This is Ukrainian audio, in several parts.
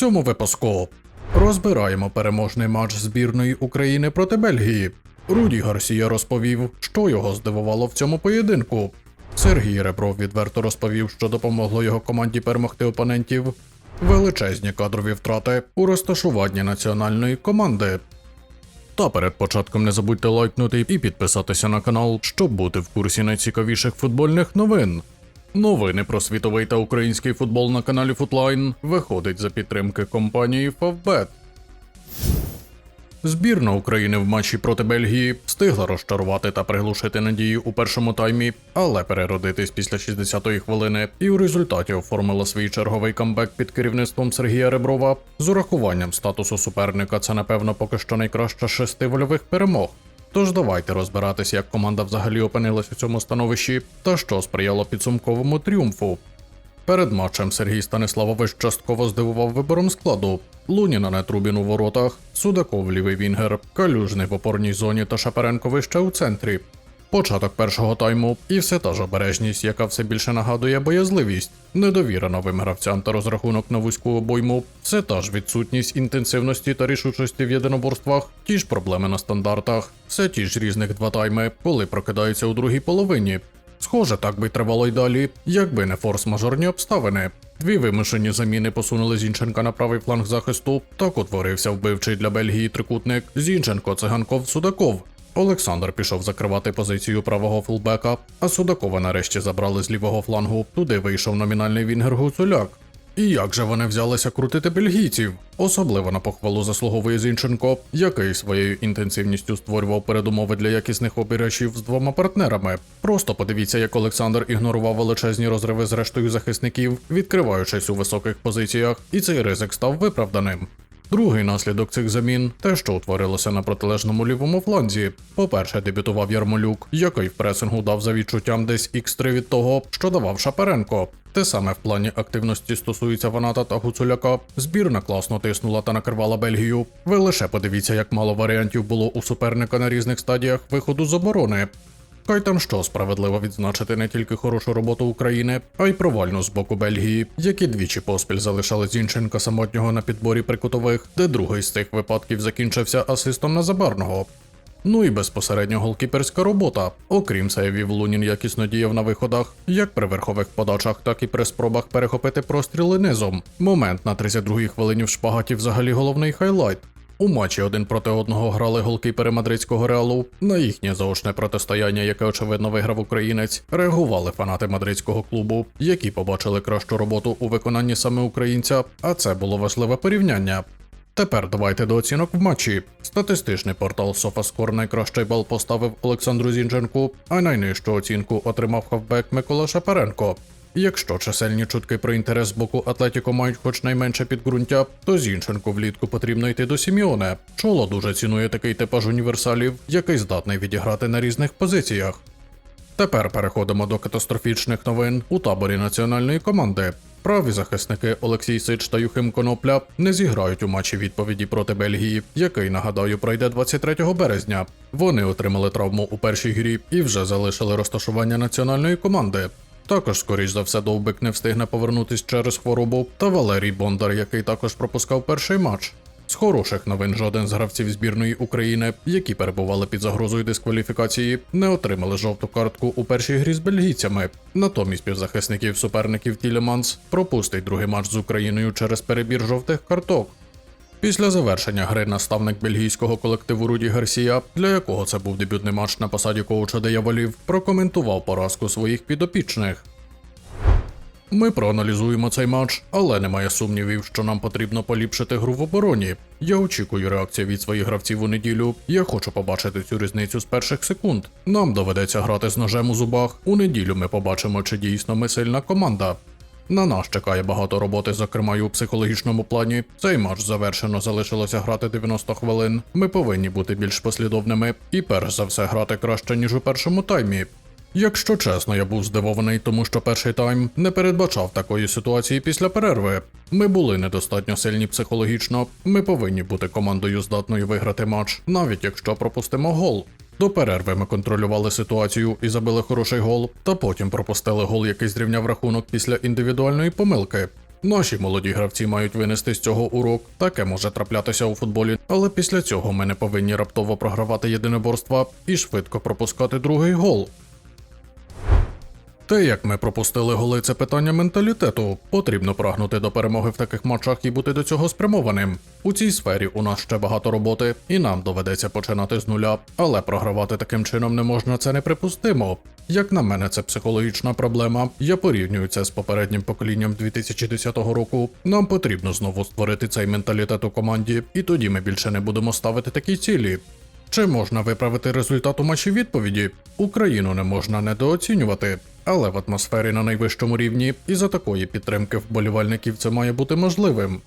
цьому випуску розбираємо переможний матч збірної України проти Бельгії. Руді Гарсія розповів, що його здивувало в цьому поєдинку. Сергій Ребров відверто розповів, що допомогло його команді перемогти опонентів. Величезні кадрові втрати у розташуванні національної команди. Та перед початком не забудьте лайкнути і підписатися на канал, щоб бути в курсі найцікавіших футбольних новин. Новини про світовий та український футбол на каналі Футлайн виходить за підтримки компанії Favbet. Збірна України в матчі проти Бельгії встигла розчарувати та приглушити надії у першому таймі, але переродитись після 60-ї хвилини і у результаті оформила свій черговий камбек під керівництвом Сергія Реброва. З урахуванням статусу суперника це напевно поки що найкраща шести вольових перемог. Тож давайте розбиратися, як команда взагалі опинилась у цьому становищі та що сприяло підсумковому тріумфу. Перед матчем Сергій Станиславович частково здивував вибором складу. Луніна на Трубін у воротах, Судаков лівий вінгер, Калюжний в опорній зоні та Шаперенко вище у центрі. Початок першого тайму і все та ж обережність, яка все більше нагадує боязливість, недовіра новим гравцям та розрахунок на вузьку обойму, все та ж відсутність інтенсивності та рішучості в єдиноборствах, ті ж проблеми на стандартах, все ті ж різних два тайми, коли прокидаються у другій половині. Схоже, так би тривало й далі, якби не форс-мажорні обставини. Дві вимушені заміни посунули Зінченка на правий фланг захисту. Так утворився вбивчий для Бельгії трикутник Зінченко, Циганков, Судаков. Олександр пішов закривати позицію правого фулбека, а Судакова нарешті забрали з лівого флангу. Туди вийшов номінальний вінгер Гуцуляк. І як же вони взялися крутити бельгійців? Особливо на похвалу заслуговує Зінченко, який своєю інтенсивністю створював передумови для якісних обіграшів з двома партнерами. Просто подивіться, як Олександр ігнорував величезні розриви з рештою захисників, відкриваючись у високих позиціях, і цей ризик став виправданим. Другий наслідок цих замін те, що утворилося на протилежному лівому фланзі. По-перше, дебютував Ярмолюк, який в пресингу дав за відчуттям десь X3 від того, що давав Шапаренко. Те саме в плані активності стосується Ваната та Гуцуляка. Збірна класно тиснула та накривала Бельгію. Ви лише подивіться, як мало варіантів було у суперника на різних стадіях виходу з оборони. Хай там що справедливо відзначити не тільки хорошу роботу України, а й провальну з боку Бельгії, які двічі поспіль залишали Зінченка самотнього на підборі прикутових, де другий з цих випадків закінчився асистом на забарного. Ну і безпосередньо голкіперська робота. Окрім сейвів, Лунін якісно діяв на виходах, як при верхових подачах, так і при спробах перехопити простріли низом. Момент на 32-й хвилині в шпагаті взагалі головний хайлайт. У матчі один проти одного грали голкіпери мадридського реалу. На їхнє заочне протистояння, яке очевидно виграв українець, реагували фанати мадридського клубу, які побачили кращу роботу у виконанні саме українця, а це було важливе порівняння. Тепер давайте до оцінок в матчі. Статистичний портал SofaScore найкращий бал поставив Олександру Зінченку, а найнижчу оцінку отримав хавбек Микола Шапаренко. Якщо чисельні чутки про інтерес з боку Атлетіко мають хоч найменше підґрунтя, то Зінченку влітку потрібно йти до Сіміоне. Чоло дуже цінує такий типаж універсалів, який здатний відіграти на різних позиціях. Тепер переходимо до катастрофічних новин у таборі національної команди. Праві захисники Олексій Сич та Юхим Конопля не зіграють у матчі відповіді проти Бельгії, який, нагадаю, пройде 23 березня. Вони отримали травму у першій грі і вже залишили розташування національної команди. Також, скоріш за все, довбик не встигне повернутись через хворобу, та Валерій Бондар, який також пропускав перший матч. З хороших новин жоден з гравців збірної України, які перебували під загрозою дискваліфікації, не отримали жовту картку у першій грі з бельгійцями. Натомість півзахисників суперників Тілеманс пропустить другий матч з Україною через перебір жовтих карток. Після завершення гри наставник бельгійського колективу Руді Гарсія, для якого це був дебютний матч на посаді коуча дияволів, прокоментував поразку своїх підопічних. Ми проаналізуємо цей матч, але немає сумнівів, що нам потрібно поліпшити гру в обороні. Я очікую реакції від своїх гравців у неділю. Я хочу побачити цю різницю з перших секунд. Нам доведеться грати з ножем у зубах. У неділю ми побачимо, чи дійсно ми сильна команда. На нас чекає багато роботи, зокрема й у психологічному плані. Цей матч завершено залишилося грати 90 хвилин. Ми повинні бути більш послідовними і перш за все грати краще ніж у першому таймі. Якщо чесно, я був здивований, тому що перший тайм не передбачав такої ситуації після перерви. Ми були недостатньо сильні психологічно. Ми повинні бути командою здатною виграти матч, навіть якщо пропустимо гол. До перерви ми контролювали ситуацію і забили хороший гол, та потім пропустили гол, який зрівняв рахунок після індивідуальної помилки. Наші молоді гравці мають винести з цього урок. Таке може траплятися у футболі, але після цього ми не повинні раптово програвати єдиноборства і швидко пропускати другий гол. Те, як ми пропустили голи, це питання менталітету. Потрібно прагнути до перемоги в таких матчах і бути до цього спрямованим. У цій сфері у нас ще багато роботи, і нам доведеться починати з нуля, але програвати таким чином не можна, це неприпустимо. Як на мене, це психологічна проблема. Я порівнюю це з попереднім поколінням 2010 року. Нам потрібно знову створити цей менталітет у команді, і тоді ми більше не будемо ставити такі цілі. Чи можна виправити результат у матчі відповіді? Україну не можна недооцінювати, але в атмосфері на найвищому рівні і за такої підтримки вболівальників це має бути можливим.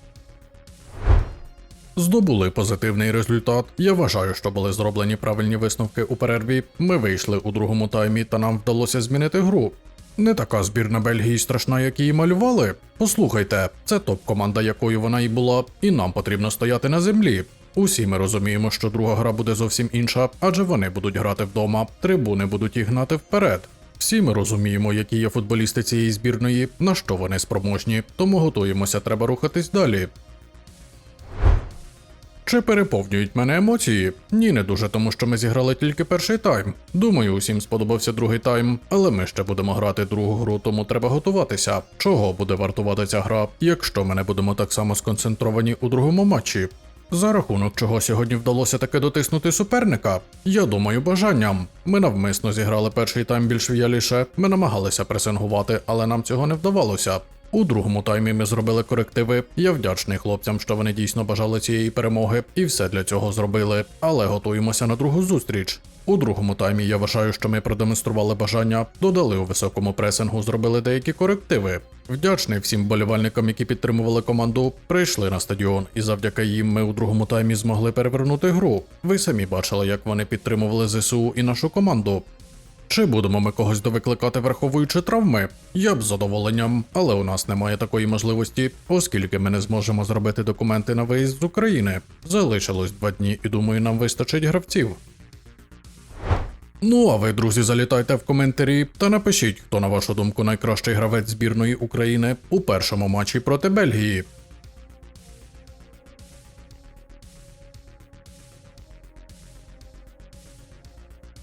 Здобули позитивний результат. Я вважаю, що були зроблені правильні висновки у перерві. Ми вийшли у другому таймі, та нам вдалося змінити гру. Не така збірна Бельгії страшна, як її малювали. Послухайте, це топ-команда, якою вона і була, і нам потрібно стояти на землі. Усі ми розуміємо, що друга гра буде зовсім інша, адже вони будуть грати вдома, трибуни будуть їх гнати вперед. Всі ми розуміємо, які є футболісти цієї збірної, на що вони спроможні, тому готуємося, треба рухатись далі. Чи переповнюють мене емоції? Ні, не дуже, тому що ми зіграли тільки перший тайм. Думаю, усім сподобався другий тайм, але ми ще будемо грати другу гру, тому треба готуватися. Чого буде вартувати ця гра, якщо ми не будемо так само сконцентровані у другому матчі? За рахунок чого сьогодні вдалося таки дотиснути суперника? Я думаю, бажанням. Ми навмисно зіграли перший тайм більш в'яліше, ми намагалися пресингувати, але нам цього не вдавалося. У другому таймі ми зробили корективи. Я вдячний хлопцям, що вони дійсно бажали цієї перемоги, і все для цього зробили. Але готуємося на другу зустріч. У другому таймі я вважаю, що ми продемонстрували бажання, додали у високому пресингу, зробили деякі корективи. Вдячний всім болівальникам, які підтримували команду, прийшли на стадіон, і завдяки їм ми у другому таймі змогли перевернути гру. Ви самі бачили, як вони підтримували ЗСУ і нашу команду. Чи будемо ми когось довикликати, враховуючи травми? Я б з задоволенням, але у нас немає такої можливості, оскільки ми не зможемо зробити документи на виїзд з України. Залишилось два дні, і думаю, нам вистачить гравців. Ну а ви, друзі, залітайте в коментарі та напишіть, хто на вашу думку найкращий гравець збірної України у першому матчі проти Бельгії.